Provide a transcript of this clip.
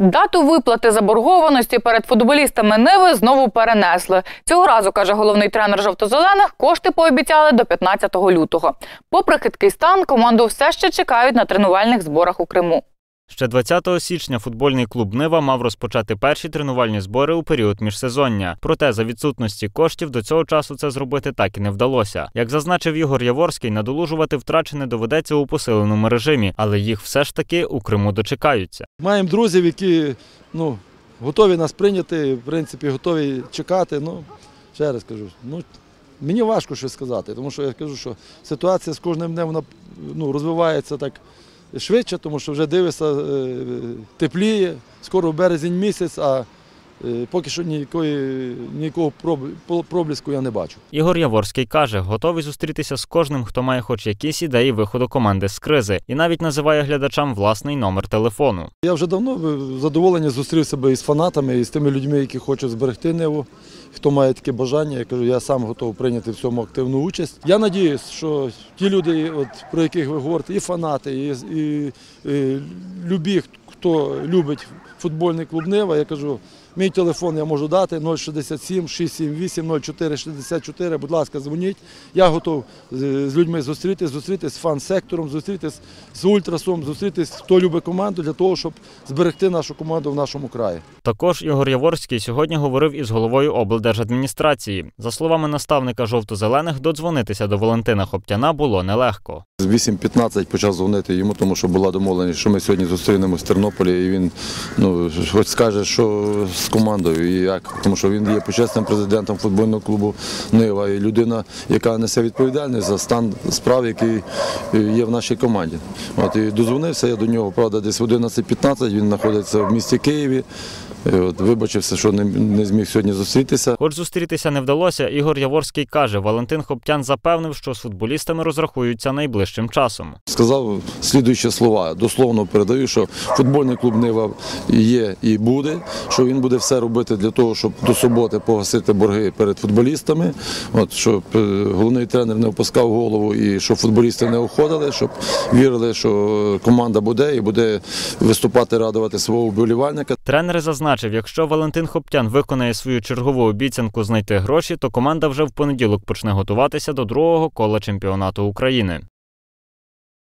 Дату виплати заборгованості перед футболістами Ниви знову перенесли. Цього разу, каже головний тренер жовто-зелених, кошти пообіцяли до 15 лютого. Попри хиткий стан, команду все ще чекають на тренувальних зборах у Криму. Ще 20 січня футбольний клуб Нива мав розпочати перші тренувальні збори у період міжсезоння. Проте за відсутності коштів до цього часу це зробити так і не вдалося. Як зазначив Ігор Яворський, надолужувати втрачене доведеться у посиленому режимі, але їх все ж таки у Криму дочекаються. Маємо друзів, які ну, готові нас прийняти, в принципі, готові чекати. Ну, ще раз кажу, ну, мені важко щось сказати, тому що я кажу, що ситуація з кожним днем вона, ну, розвивається так швидше, тому що вже дивишся, е, тепліє, скоро березень місяць, а е, поки що ніякої, ніякого проб- проблиску я не бачу. Ігор Яворський каже, готовий зустрітися з кожним, хто має хоч якісь ідеї виходу команди з кризи, і навіть називає глядачам власний номер телефону. Я вже давно задоволення зустрівся би із фанатами, і з тими людьми, які хочуть зберегти Ниву. Хто має таке бажання, я кажу, я сам готовий прийняти в цьому активну участь. Я надіюсь, що ті люди, от, про яких ви говорите, і фанати, і, і, і любі, хто любить футбольний клуб Нива, я кажу, мій телефон я можу дати 067 678 0464. Будь ласка, дзвоніть. Я готов з з людьми зустрітись, зустрітись з фан-сектором, зустрітись з ультрасом, зустрітись, хто любить команду для того, щоб зберегти нашу команду в нашому краї. Також Ігор Яворський сьогодні говорив із головою облдержадміністрації. За словами наставника жовто-зелених, додзвонитися до Валентина Хоптяна було нелегко. З 8.15 почав дзвонити йому, тому що була домовленість, що ми сьогодні зустрінемось в Тернополі, і він ну, хоч скаже, що з командою і як. Тому що він є почесним президентом футбольного клубу Нива і людина, яка несе відповідальність за стан справ, який є в нашій команді. От і дозвонився я до нього, правда, десь в 11.15, він знаходиться в місті Києві. От, вибачився, що не, не зміг сьогодні зустрітися. Хоч зустрітися не вдалося, Ігор Яворський каже, Валентин Хоптян запевнив, що з футболістами розрахуються найближчим часом. Сказав слідуючі слова. Дословно передаю, що футбольний клуб Нива є і буде, що він буде все робити для того, щоб до суботи погасити борги перед футболістами. От щоб е, головний тренер не опускав голову і щоб футболісти не уходили, щоб вірили, що команда буде і буде виступати, радувати свого вболівальника. Тренери Тренер зазначив, якщо Валентин Хоптян виконає свою чергову обіцянку знайти гроші, то команда вже в понеділок почне готуватися до другого кола чемпіонату України.